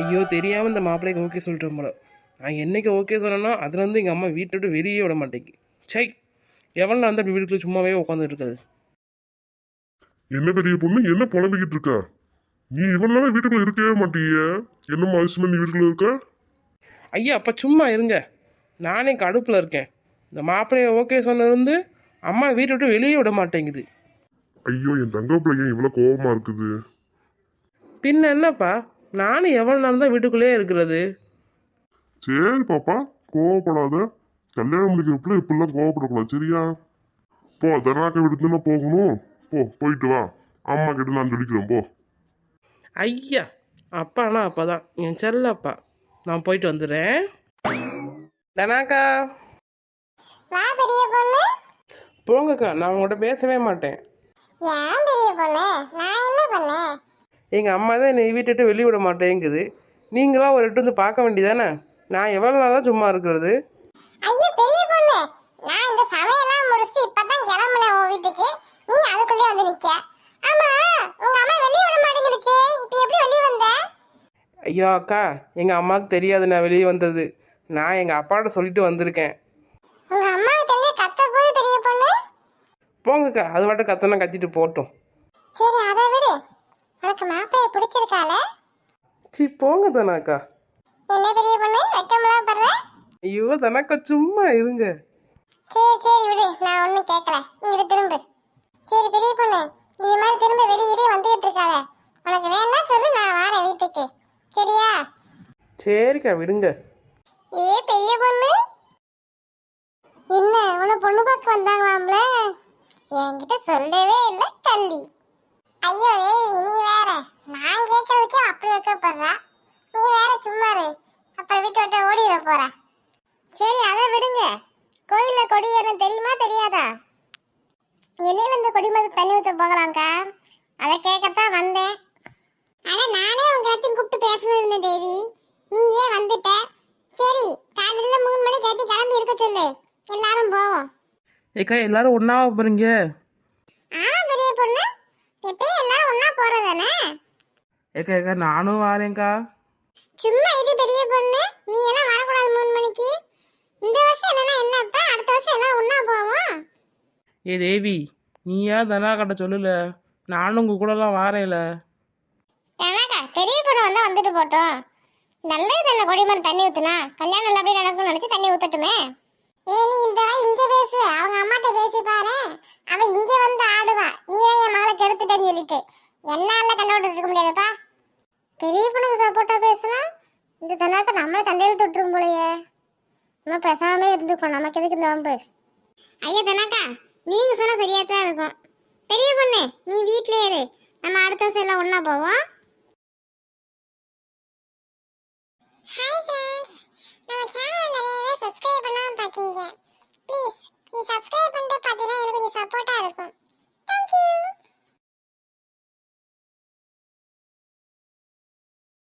ஐயோ தெரியாமல் இந்த மாப்பிள்ளைக்கு ஓகே சொல்லிட்டேன் போல. நான் என்னைக்கு ஓகே சொன்னேன்னா அதுலேருந்து எங்கள் அம்மா வீட்டை விட்டு வெளியே விட மாட்டேங்கி சை எவ்வளோ நான் வந்து வீட்டுக்குள்ளே சும்மாவே உட்காந்துட்டு இருக்காது? என்ன பெரிய பொண்ணு? என்ன புலம்பிக்கிட்டு இருக்க? நீ இவ்வளவு நாளா வீட்டுக்குள்ள இருக்கவே மாட்டீங்க என்னம்மா அவசியமா நீ வீட்டுக்குள்ள இருக்க? ஐயா அப்போ சும்மா இருங்க. நானே கடுப்பில் இருக்கேன். இந்த மாப்பிள்ளைய ஓகே சொன்னது அம்மா வீட்டை விட்டு வெளியே விட மாட்டேங்குது. ஐயோ என் தங்க பிள்ளை ஏன் இவ்வளவு கோவமா இருக்குது? பின்ன என்னப்பா? நானும் எவ்வளோ நாள் தான் வீட்டுக்குள்ளேயே இருக்கிறது? சரி பாப்பா கோவப்படாத. கல்யாணம் முடிக்கிறப்பல இப்படிலாம் கோவப்படக்கூடாது சரியா? போ தனாக்க வீட்டுக்கு தானே போகணும். போ போயிட்டு வா. அம்மா கிட்ட நான் சொல்லிக்கிறேன் போ. ஐயா அப்பானா அப்பா தான் என் செல்ல அப்பா. நான் போயிட்டு வந்துடுறேன். தனாக்கா. வா பெரிய பொண்ணு. போங்கக்கா நான் உங்கள்கிட்ட பேசவே மாட்டேன். ஏன் பெரிய பொண்ணு? நான் என்ன பண்ணேன்? எங்கள் அம்மா தான் என்னை வீட்டை வெளியே விட மாட்டேங்குது. நீங்களாம் ஒரு எட்டு வந்து பார்க்க வேண்டியதானே? நான் எவ்வளோ நாள் தான் சும்மா இருக்கிறது? ஐயோ பெரிய பொண்ணு. நான் இந்த சமையல்லாம் முடிச்சு இப்பதான் கிளம்புனேன் உன் வீட்டுக்கு. நீ அதுக்குள்ளே வந்து நிக்க. ஆமா உங்க அம்மா வெளிய விட மாட்டேங்குதுச்சு. இப்போ எப்படி வெளிய வந்த? ஐயோ அக்கா எங்கள் அம்மாவுக்கு தெரியாது நான் வெளியே வந்தது. நான் எங்கள் அப்பாட்ட சொல்லிட்டு வந்திருக்கேன். உங்க அம்மாவுக்கு தெரிஞ்ச கத்த போது பெரிய பொண்ணு. போங்கக்கா அது மட்டும் கத்தனா கத்திட்டு போட்டோம் சரி அதை விடு. உனக்கு பிடிச்சிருக்கால சி போங்க தனாக்கா. என்ன பெரிய பொண்ணு? வெக்கமெல்லாம் படுற ஐயோ தனாக்கா சும்மா இருங்க. சரி சரி விடு. நான் ஒன்றும் கேட்கல இங்கிட்டு திரும்பு. சரி பெரிய பொண்ணு இது மாதிரி திரும்ப வெளியிடே வந்துகிட்டு இருக்காத. உனக்கு வேணா சொல்லு நான் வரேன் வீட்டுக்கு. சரியா? சரிக்கா விடுங்க. ஏ பெரிய பொண்ணு? என்ன உன பொண்ணு பார்க்க வந்தாங்களாம்ல? என்கிட்ட சொல்லவே இல்லை கள்ளி ஐயோ தேவி நீ வேற நான் கேட்கறதுக்கே அப்படி வைக்கப்படுறா நீ வேற சும்மா இரு அப்புறம் வீட்டை விட்டு ஓடிட போற. சரி அதை விடுங்க. கோயில்ல கொடி ஏறும் தெரியுமா தெரியாதா? என்னையில இந்த கொடி மது தண்ணி ஊற்ற போகலாம்க்கா? அதை கேட்கத்தான் வந்தேன். அட நானே உங்க எல்லாத்தையும் கூப்பிட்டு பேசணும் இருந்தேன் தேவி. நீ ஏன் வந்துட்ட? சரி காலையில மூணு மணிக்கு ஏத்தி கிளம்பி இருக்க சொல்லு. எல்லாரும் போவோம். ஏக்கா எல்லாரும் ஒன்றாவ போகிறீங்க ஆமா பெரிய பொண்ணு. எப்பயும் எல்லாரும் ஒண்ணா போறதானே ஏக்கா ஏக்கா நானும் வரேன்க்கா. சும்மா இது பெரிய பொண்ணு. நீ எல்லாம் வரக்கூடாது மூணு மணிக்கு. இந்த வருஷம் என்னன்னா என்னப்பா அடுத்த வருஷம் எல்லாம் ஒண்ணா போவோம். ஏ தேவி நீயா தனாக்காட்ட சொல்லல? நானும் உங்கள் கூடலாம் வாரேன்ல எனக்கா பெரிய பொண்ணு வந்தா வந்துட்டு போட்டோம். நல்லது தானே கொடிமரம் தண்ணி ஊத்துனா. கல்யாணம் நல்லபடியா நடக்கும்னு நினைச்சு தண்ணி ஊத்தட்டுமே. ஏ நீ இந்த இங்க பேசு. அவங்க அம்மாட்ட பேசி பாரு. அவ இங்க வந்து ஆடுவா. நீ தான் என் மகளை கெடுத்துட்டேன்னு சொல்லிட்டு. என்னால கண்டோட்டு இருக்க முடியாதுப்பா. பெரிய பொண்ணுக்கு சப்போர்ட்டா பேசுனா? இந்த தன்னாக்க நம்மளை சண்டையில் தொட்டுரும் போலையே. நம்ம பேசாம இருந்துக்கோ நமக்கு எதுக்கு இந்த வம்பு? ஐயா தனாக்கா நீங்க சொன்னா சரியா தான் இருக்கும். பெரிய பொண்ணு நீ வீட்லயே இரு. நம்ம அடுத்த வருஷம் எல்லாம் ஒண்ணா போவோம். Hi friends